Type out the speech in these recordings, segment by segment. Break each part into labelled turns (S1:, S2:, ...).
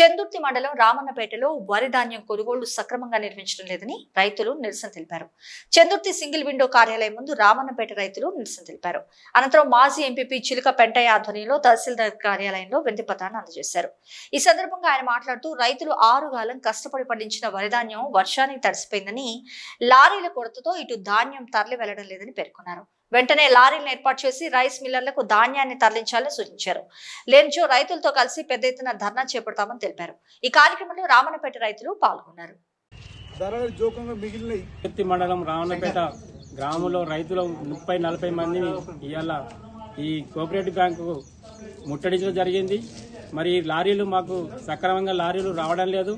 S1: చందుర్తి మండలం రామన్నపేటలో వరి ధాన్యం కొనుగోళ్ళు సక్రమంగా నిర్వహించడం లేదని రైతులు నిరసన తెలిపారు. చందుర్తి సింగిల్ విండో కార్యాలయం ముందు రామన్నపేట రైతులు నిరసన తెలిపారు. అనంతరం మాజీ ఎంపీపీ చిలుక పెంటయ్య ఆధ్వర్యంలో తహసీల్దార్ కార్యాలయంలో వినతి పత్రాన్ని అందజేశారు. ఈ సందర్భంగా ఆయన మాట్లాడుతూ రైతులు ఆరుగాలం కష్టపడి పండించిన వరి ధాన్యం వర్షానికి తడిసిపోయిందని లారీల కొరతతో ఇటు ధాన్యం తరలి వెళ్ళడం లేదని పేర్కొన్నారు. వెంటనే లారీలను ఏర్పాటు చేసి రైస్ మిల్లర్లకు ధాన్యాన్ని తరలించాలని సూచించారు. లేనిచో రైతులతో కలిసి పెద్ద ఎత్తున ధర్నా చేపడతామని తెలిపారు. ఈ కార్యక్రమంలో రామన్నపేట రైతులు పాల్గొన్నారు.
S2: తిరుపతి మండలం రావణపేట గ్రామంలో రైతులు ముప్పై నలభై మందిని ఇవాళ ఈ కోఆపరేటివ్ బ్యాంకు ముట్టడించడం జరిగింది. మరి లారీలు మాకు సక్రమంగా లారీలు రావడం లేదు.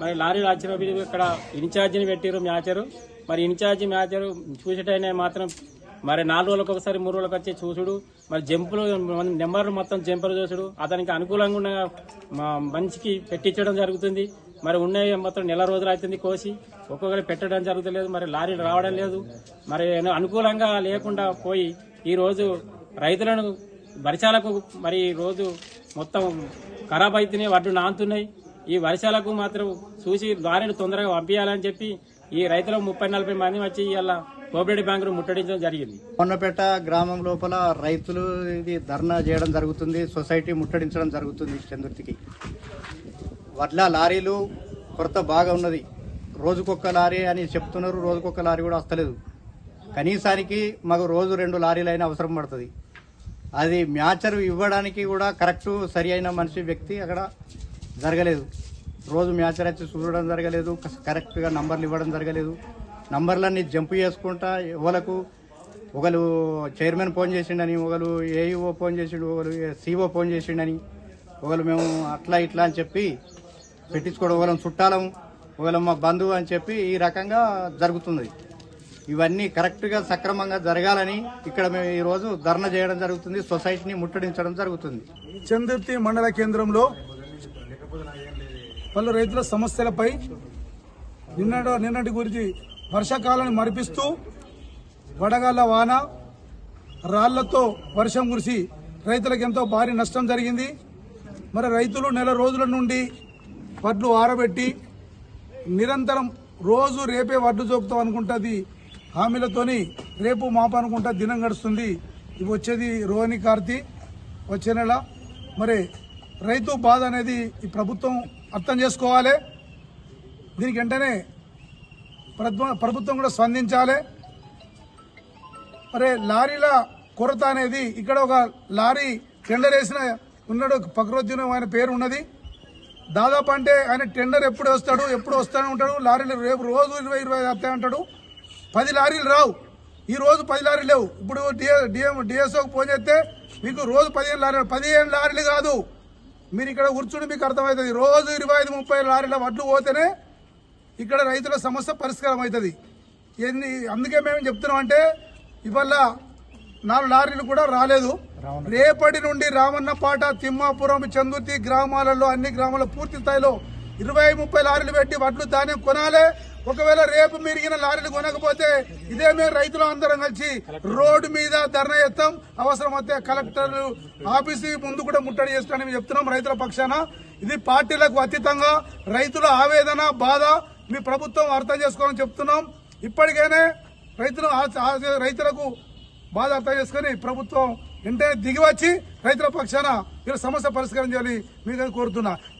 S2: మరి లారీలు వచ్చిన ఇక్కడ ఇన్ఛార్జిని పెట్టారు మ్యాచరు. మరి ఇన్ఛార్జి మ్యాచరు చూసేటైనా మాత్రం మరి నాలుగు రోజులకు ఒకసారి మూడు రోజులకు వచ్చి చూసుడు. మరి జంపులు నెంబర్లు మొత్తం జంపులు చూసుడు. అతనికి అనుకూలంగా ఉన్న మా పెట్టించడం జరుగుతుంది. మరి ఉన్నాయి మొత్తం నెల రోజులు అవుతుంది కోసి. ఒక్కొక్కరి పెట్టడం జరుగుతలేదు మరి లారీలు రావడం లేదు. మరి అనుకూలంగా లేకుండా పోయి ఈరోజు రైతులను వర్షాలకు మరి ఈ రోజు మొత్తం ఖరాబ్ అవుతున్నాయి వడ్డు నాంతున్నాయి. ఈ వర్షాలకు మాత్రం చూసి లారీలు తొందరగా పంపించాలని చెప్పి ఈ రైతులకు ముప్పై నలభై మంది వచ్చి ఇలా కోఆపరేటివ్ బ్యాంకును ముట్టడించడం జరిగింది.
S3: కొన్నపేట గ్రామం లోపల రైతులు ఇది ధర్నా చేయడం జరుగుతుంది. సొసైటీ ముట్టడించడం జరుగుతుంది చంద్రుతికి. వడ్ల లారీలు కొరత బాగా ఉన్నది. రోజుకొక లారీ అని చెప్తున్నారు. రోజుకొక లారీ కూడా వస్తలేదు. కనీసానికి మాకు రోజు రెండు లారీలైనా అవసరం పడుతుంది. అది మ్యాచర్ ఇవ్వడానికి కూడా కరెక్ట్ సరి అయిన మనిషి వ్యక్తి అక్కడ జరగలేదు. రోజు మ్యాచర్ వచ్చి చూడడం జరగలేదు. కరెక్ట్గా నంబర్లు ఇవ్వడం జరగలేదు. నంబర్లన్నీ జంప్ చేసుకుంటా ఎవలకు ఒకరు చైర్మన్ ఫోన్ చేసిండని ఒకరు ఏఈఓ ఫోన్ చేసిండు ఒకరు సిఓ ఫోన్ చేసిండని. ఒకరు మేము అట్లా ఇట్లా అని చెప్పి పెట్టించుకోవడం ఒకరం చుట్టాలం ఒకరు మా బంధువు అని చెప్పి ఈ రకంగా జరుగుతుంది. ఇవన్నీ కరెక్ట్గా సక్రమంగా జరగాలని ఇక్కడ మేము ఈరోజు ధర్నా చేయడం జరుగుతుంది సొసైటీని ముట్టడించడం జరుగుతుంది.
S4: చందుర్తి మండల కేంద్రంలో పలు రైతుల సమస్యలపై నిన్నటి నిన్నటి గురించి వర్షాకాలాన్ని మరిపిస్తూ వడగాళ్ళ వాన రాళ్ళతో వర్షం కురిసి రైతులకు ఎంతో భారీ నష్టం జరిగింది. మరి రైతులు నెల రోజుల నుండి వడ్లు ఆరబెట్టి నిరంతరం రోజు రేపే వడ్లు చూపుతాం అనుకుంటుంది. హామీలతోని రేపు మాప అనుకుంటా దినం గడుస్తుంది. ఇవి వచ్చేది రోహిణి కార్తి. వచ్చే నెల మరి రైతు బాధ అనేది ఈ ప్రభుత్వం అర్థం చేసుకోవాలి. దీనికి వెంటనే ప్రభుత్వం ప్రభుత్వం కూడా స్పందించాలి. మరి లారీల కొరత అనేది ఇక్కడ ఒక లారీ టెండర్ వేసిన ఉన్నాడు పక్రోద్యనం ఆయన పేరు ఉన్నది. దాదాపు అంటే ఆయన టెండర్ ఎప్పుడు వస్తాడు ఎప్పుడు వస్తానే ఉంటాడు లారీలు రేపు రోజు ఇరవై ఇరవై వస్తాయి అంటాడు. పది లారీలు రావు. ఈ రోజు పది లారీలు లేవు. ఇప్పుడు డిఏ డిఎం డిఎస్ఓకి ఫోన్ చేస్తే మీకు రోజు పదిహేను లారీలు పదిహేను లారీలు కాదు. మీరు ఇక్కడ కూర్చుని మీకు అర్థమవుతుంది. రోజు ఇరవై ఐదు ముప్పై లారీల వడ్లు పోతేనే ఇక్కడ రైతుల సమస్య పరిష్కారం అవుతుంది. ఎన్ని అందుకే మేము చెప్తున్నాం అంటే ఇవాళ నాలుగు లారీలు కూడా రాలేదు. రేపటి నుండి రామన్నపాట తిమ్మాపురం చందుర్తి గ్రామాలలో అన్ని గ్రామాల పూర్తి స్థాయిలో ఇరవై ముప్పై లారీలు పెట్టి వడ్లు ధాన్యం కొనాలి. ఒకవేళ రేపు మిరిగిన లారీలు కొనకపోతే ఇదే మేము రైతులు అందరం కలిసి రోడ్డు మీద ధర్నా చేస్తాం. అవసరం అయితే కలెక్టర్ ఆఫీసు ముందు కూడా ముట్టడి చేస్తామని మేము చెప్తున్నాం రైతుల పక్షాన. ఇది పార్టీలకు అతీతంగా రైతుల ఆవేదన బాధ మీ ప్రభుత్వం అర్థం చేసుకోవాలని చెప్తున్నాం. ఇప్పటికైనా రైతులు ఆ- రైతులకు బాధ అర్థం చేసుకుని ప్రభుత్వం వెంటనే దిగివచ్చి రైతుల పక్షాన వీళ్ళ సమస్య పరిష్కారం చేయాలి మీకు కోరుతున్నా.